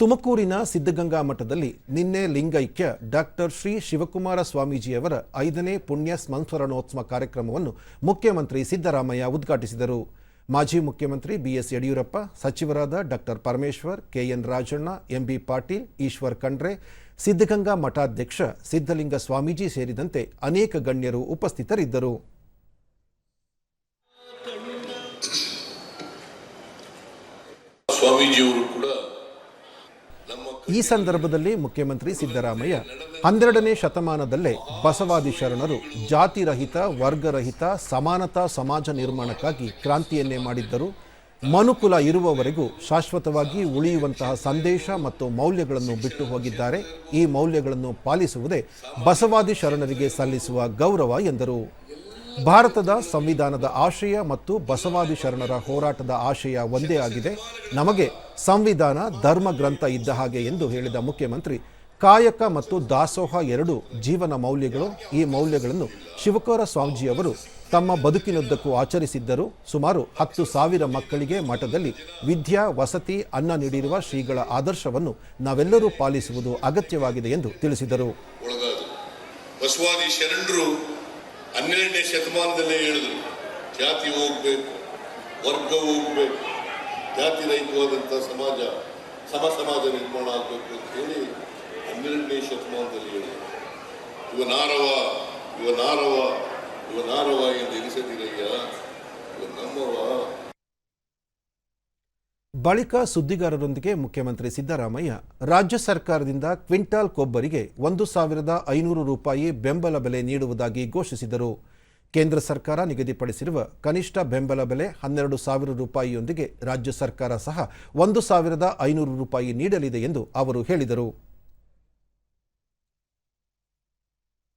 ತುಮಕೂರಿನ ಸಿದ್ಧಗಂಗಾ ಮಠದಲ್ಲಿ ನಿನ್ನೆ ಲಿಂಗೈಕ್ಯ ಡಾಕ್ಟರ್ ಶ್ರೀ ಶಿವಕುಮಾರ ಸ್ವಾಮೀಜಿಯವರ ಐದನೇ ಪುಣ್ಯ ಸ್ಮರಣೋತ್ಸವ ಕಾರ್ಯಕ್ರಮವನ್ನು ಮುಖ್ಯಮಂತ್ರಿ ಸಿದ್ದರಾಮಯ್ಯ ಉದ್ಘಾಟಿಸಿದರು. ಮಾಜಿ ಮುಖ್ಯಮಂತ್ರಿ ಬಿಎಸ್ ಯಡಿಯೂರಪ್ಪ, ಸಚಿವರಾದ doctor Parameshwar, KN Rajanna, MB Patil, Eshwar Khandre, Siddaganga ಮಠಾಧ್ಯಕ್ಷ Siddalinga Swamiji ಸೇರಿದಂತೆ ಅನೇಕ ಗಣ್ಯರು ಉಪಸ್ಥಿತರಿದ್ದರು. ಸ್ವಾಮೀಜಿಯವರು ಕೂಡ ಈ ಸಂದರ್ಭದಲ್ಲಿ ಮುಖ್ಯಮಂತ್ರಿ ಸಿದ್ದರಾಮಯ್ಯ ಹನ್ನೆರಡನೇ ಶತಮಾನದಲ್ಲೇ ಬಸವಾದಿ ಶರಣರು ಜಾತಿರಹಿತ, ವರ್ಗರಹಿತ, ಸಮಾನತಾ ಸಮಾಜ ನಿರ್ಮಾಣಕ್ಕಾಗಿ ಕ್ರಾಂತಿಯನ್ನೇ ಮಾಡಿದ್ದರು. ಮನುಕುಲ ಇರುವವರೆಗೂ ಶಾಶ್ವತವಾಗಿ ಉಳಿಯುವಂತಹ ಸಂದೇಶ ಮತ್ತು ಮೌಲ್ಯಗಳನ್ನು ಬಿಟ್ಟು ಹೋಗಿದ್ದಾರೆ. ಈ ಮೌಲ್ಯಗಳನ್ನು ಪಾಲಿಸುವುದೇ ಬಸವಾದಿ ಶರಣರಿಗೆ ಸಲ್ಲಿಸುವ ಗೌರವ ಎಂದರು. ಭಾರತದ ಸಂವಿಧಾನದ ಆಶಯ ಮತ್ತು ಬಸವಾದಿ ಶರಣರ ಹೋರಾಟದ ಆಶಯ ಒಂದೇ ಆಗಿದೆ. ನಮಗೆ ಸಂವಿಧಾನ, ಧರ್ಮ ಗ್ರಂಥ ಇದ್ದ ಹಾಗೆ ಎಂದು ಹೇಳಿದ ಮುಖ್ಯಮಂತ್ರಿ, ಕಾಯಕ ಮತ್ತು ದಾಸೋಹ ಎರಡು ಜೀವನ ಮೌಲ್ಯಗಳು. ಈ ಮೌಲ್ಯಗಳನ್ನು ಶಿವಕುಮಾರ ಸ್ವಾಮೀಜಿಯವರು ತಮ್ಮ ಬದುಕಿನುದ್ದಕ್ಕೂ ಆಚರಿಸಿದ್ದರು. ಸುಮಾರು ಹತ್ತು ಸಾವಿರ ಮಕ್ಕಳಿಗೆ ಮಠದಲ್ಲಿ ವಿದ್ಯಾ, ವಸತಿ, ಅನ್ನ ನೀಡಿರುವ ಶ್ರೀಗಳ ಆದರ್ಶವನ್ನು ನಾವೆಲ್ಲರೂ ಪಾಲಿಸುವುದು ಅಗತ್ಯವಾಗಿದೆ ಎಂದು ತಿಳಿಸಿದರು. ಹನ್ನೆರಡನೇ ಶತಮಾನದಲ್ಲೇ ಹೇಳಿದ್ರು, ಜಾತಿ ಹೋಗ್ಬೇಕು, ವರ್ಗ ಹೋಗ್ಬೇಕು, ಜಾತಿ ರಹಿತವಾದಂಥ ಸಮಾಜ, ಸಮ ಸಮಾಜ ನಿರ್ಮಾಣ ಆಗಬೇಕು ಅಂತ ಹೇಳಿ ಹನ್ನೆರಡನೇ ಶತಮಾನದಲ್ಲಿ ಹೇಳಿದ್ರು. ಇವ ನಾರವ ಇವ ನಾರವ ಇವ ನಾರವ ಎಂದು ಎನಿಸದಿರಯ್ಯ ಇವ ನಮ್ಮವ ಬಳಿಕ ಸುದ್ದಿಗಾರರೊಂದಿಗೆ ಮುಖ್ಯಮಂತ್ರಿ ಸಿದ್ದರಾಮಯ್ಯ, ರಾಜ್ಯ ಸರ್ಕಾರದಿಂದ ಕ್ವಿಂಟಾಲ್ ಕೊಬ್ಬರಿಗೆ ಒಂದು ಸಾವಿರದ ಐನೂರು ರೂಪಾಯಿ ಬೆಂಬಲ ಬೆಲೆ ನೀಡುವುದಾಗಿ ಘೋಷಿಸಿದರು. ಕೇಂದ್ರ ಸರ್ಕಾರ ನಿಗದಿಪಡಿಸಿರುವ ಕನಿಷ್ಠ ಬೆಂಬಲ ಬೆಲೆ ಹನ್ನೆರಡು ಸಾವಿರ ರೂಪಾಯಿಯೊಂದಿಗೆ ರಾಜ್ಯ ಸರ್ಕಾರ ಸಹ ಒಂದು ಸಾವಿರದ ಐನೂರು ರೂಪಾಯಿ ನೀಡಲಿದೆ ಎಂದು ಅವರು ಹೇಳಿದರು.